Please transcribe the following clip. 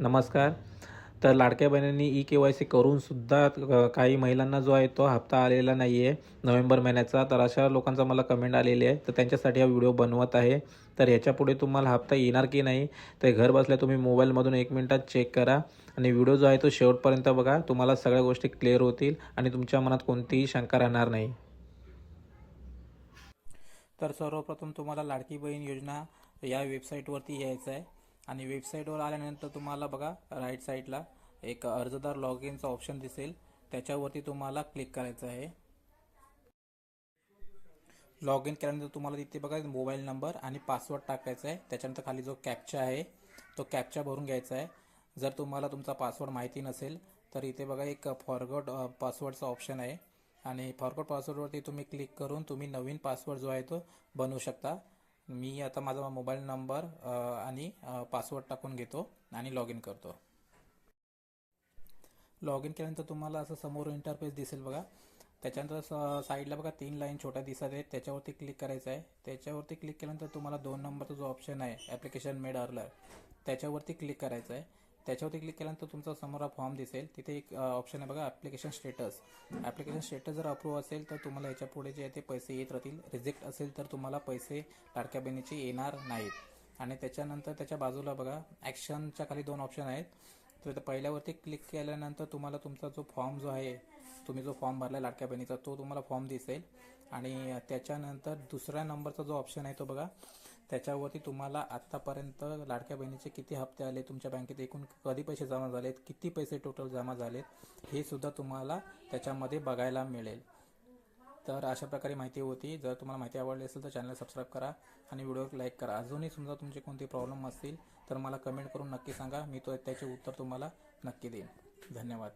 नमस्कार. तर लाडक्या बहिणींनी ई के वाय सी करूनसुद्धा काही महिलांना जो आहे तो हप्ता आलेला नाही आहे नोव्हेंबर महिन्याचा. तर अशा लोकांचा मला कमेंट आलेली आहे. तर त्यांच्यासाठी हा व्हिडिओ बनवत आहे. तर ह्याच्यापुढे तुम्हाला हप्ता येणार की नाही ते घर बसल्या तुम्ही मोबाईलमधून एक मिनटात चेक करा. आणि व्हिडिओ जो आहे तो शेवटपर्यंत बघा. तुम्हाला सगळ्या गोष्टी क्लिअर होतील आणि तुमच्या मनात कोणतीही शंका राहणार नाही. तर सर्वप्रथम तुम्हाला लाडकी बहीण योजना या वेबसाईटवरती यायचं आहे. आणि वेबसाईटवर आल्यानंतर तुम्हाला बघा राईट साईडला एक अर्जदार लॉग इनचा ऑप्शन दिसेल. त्याच्यावरती तुम्हाला क्लिक करायचं आहे. लॉग इन केल्यानंतर तुम्हाला तिथे बघा मोबाईल नंबर आणि पासवर्ड टाकायचा आहे. त्याच्यानंतर खाली जो कॅपचा आहे तो कॅपचा भरून घ्यायचा आहे. जर तुम्हाला तुमचा पासवर्ड माहिती नसेल तर इथे बघा एक फॉरगॉट पासवर्डचा ऑप्शन आहे. आणि फॉरगॉट पासवर्डवरती तुम्ही क्लिक करून तुम्ही नवीन पासवर्ड जो आहे तो बनवू शकता. मी आता माझा मोबाईल नंबर आणि पासवर्ड टाकून घेतो आणि लॉग इन करतो. लॉग इन केल्यानंतर तुम्हाला असं समोर इंटरफेस दिसेल बघा. त्याच्यानंतर साईडला बघा तीन लाईन छोट्या दिसत आहेत. त्याच्यावरती क्लिक करायचं आहे. त्याच्यावरती क्लिक केल्यानंतर तुम्हाला दोन नंबरचा जो ऑप्शन आहे ॲप्लिकेशन मेड अर्लर त्याच्यावरती क्लिक करायचं आहे. त्याच्यावरती क्लिक केल्यानंतर तुमचा समोर हा फॉर्म दिसेल. तिथे एक ऑप्शन आहे बघा ॲप्लिकेशन स्टेटस ॲप्लिकेशन स्टेटस जर अप्रूव्ह असेल तर तुम्हाला याच्यापुढे जे आहे ते पैसे येत राहतील. रिजेक्ट असेल तर तुम्हाला पैसे लाडक्या बहिणीचे येणार नाहीत. आणि त्याच्यानंतर त्याच्या बाजूला बघा ॲक्शनच्या खाली दोन ऑप्शन आहेत. तर पहिल्यावरती क्लिक केल्यानंतर तुम्हाला तुमचा जो फॉर्म जो आहे तुम्ही जो फॉर्म भरला लाडक्या बहिणीचा तो तुम्हाला फॉर्म दिसेल. आणि त्याच्यानंतर दुसऱ्या नंबरचा जो ऑप्शन आहे तो बघा त्याच्यावरती तुम्हाला आत्तापर्यंत लाडक्या बहिणीचे किती हप्ते आले तुमच्या बँकेत एकूण कधी पैसे जमा झालेत किती पैसे टोटल जमा झालेत हे सुद्धा तुम्हाला त्याच्यामध्ये बघायला मिळेल. तर अशा प्रकारे माहिती होती. जर तुम्हाला माहिती आवडली असेल तर चॅनल सबस्क्राईब करा आणि व्हिडिओ लाईक करा. अजूनही समजा तुमचे कोणते प्रॉब्लेम असतील तर मला कमेंट करून नक्की सांगा. मी तो त्याचे उत्तर तुम्हाला नक्की देईन. धन्यवाद.